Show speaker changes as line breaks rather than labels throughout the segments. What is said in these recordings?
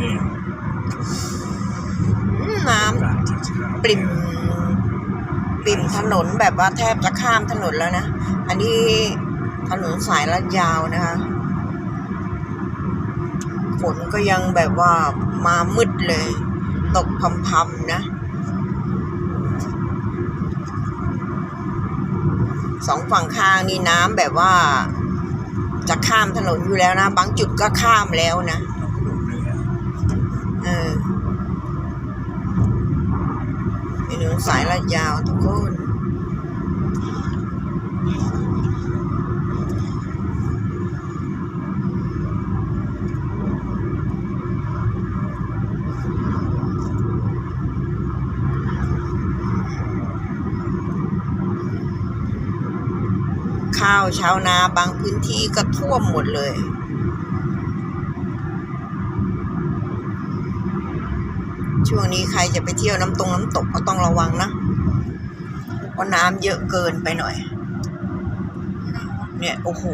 นี่
อืมน้ำ
การจัดฉาก
ปริ่มปริ่มถนนแบบว่าแทบจะข้ามถนนแล้วนะ อันนี้ถนนสายลาดยาวนะคะฝนก็ยังแบบว่ามามืดเลย ตกพรำๆนะสองฝั่งข้างนี่น้ำแบบว่า จะข้ามถนนอยู่แล้วนะ บางจุดก็ข้ามแล้วนะ
ต้องลงเรือ
เออเป็นถนนสายลาดยาวทุกคนข้าวชาวนาบางพื้นที่ก็ท่วมหมดเลย ช่วงนี้ใครจะไปเที่ยวน้ำตรงน้ำตกก็ต้องระวังนะเพราะน้ำเยอะเกินไปหน่อย เนี่ยโอ้โห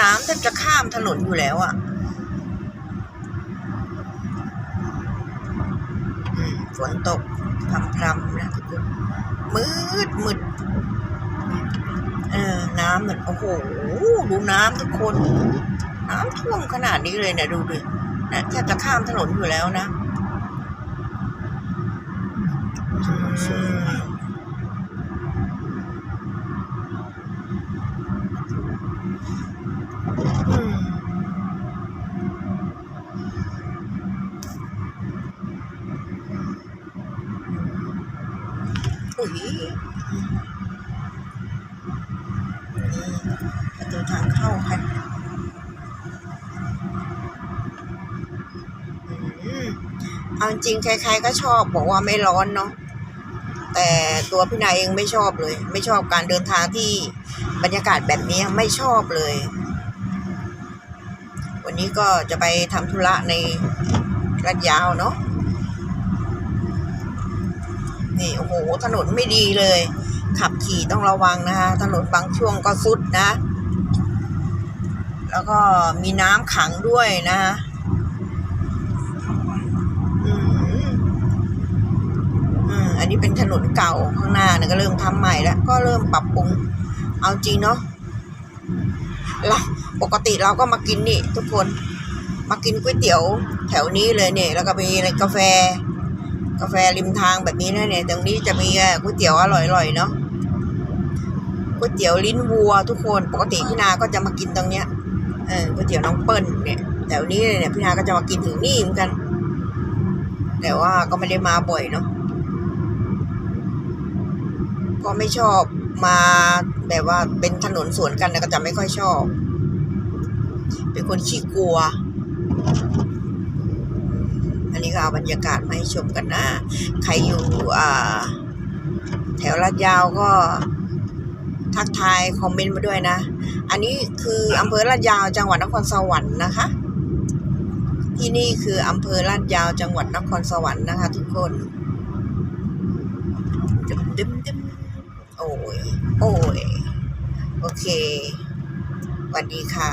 น้ำแทบจะข้ามถนนอยู่แล้วอะ่ะอืมฝนตกพรำๆนะทุกคนมืดมืดเออน้ำเหมือนโอ้โหดูน้ำทุกคน น้ำท่วมขนาดนี้เลยเนี่ยดูดินะแทบจะข้ามถนนอยู่แล้วนะ
สวยมาก
อืมอุ้ยนี่ประตู ทางเข้าค่ะอืมเอาจริงๆใครๆก็ชอบบอกว่าไม่ร้อนเนาะ ตัวพี่นายเองไม่ชอบเลย ไม่ชอบการเดินทางที่บรรยากาศแบบนี้ไม่ชอบเลย วันนี้ก็จะไปทำธุระในรัดยาวเนาะนี่โอ้โหถนนไม่ดีเลย ขับขี่ต้องระวังนะคะถนนบางช่วงก็ซุดนะ แล้วก็มีน้ำขังด้วยนะ
ทำไม
อืม อืมอันนี้เป็นถนนเก่าข้างหน้าเนี่ยก็เริ่มทำใหม่แล้ว ก็เริ่มปรับปรุง เอาจริงเนาะเราปกติเราก็มากินนี่ ทุกคน มากินก๋วยเตี๋ยวแถวนี้เลยเนี่ย แล้วก็มีอะไรกาแฟ กาแฟริมทางแบบนี้นะเนี่ย ตรงนี้จะมีก๋วยเตี๋ยวอร่อยๆเนาะ ก๋วยเตี๋ยวลิ้นวัว ทุกคน ปกติพี่นาก็จะมากินตรงเนี้ย เออ ก๋วยเตี๋ยวน้องเปิ้ลเนี่ย แถวนี้เลยเนี่ยพี่นาก็จะมากินถึงนี่เหมือนกัน แต่ว่าก็ไม่ได้มาบ่อยเนาะ ก็ไม่ชอบมาแบบว่าเป็นถนนสวนกันนะก็จะไม่ค่อยชอบ เป็นคนขี้กลัว อันนี้ก็เอาบรรยากาศมาให้ชมกันนะ ใครอยู่แถวลาดยาวก็ทักทายคอมเมนต์มาด้วยนะ อันนี้คืออำเภอลาดยาวจังหวัดนครสวรรค์นะคะ ที่นี่คืออำเภอลาดยาวจังหวัดนครสวรรค์นะคะ ทุกคนดึมดึมดึม โอ้ย โอ้ย โอเคสวัสดีค่ะ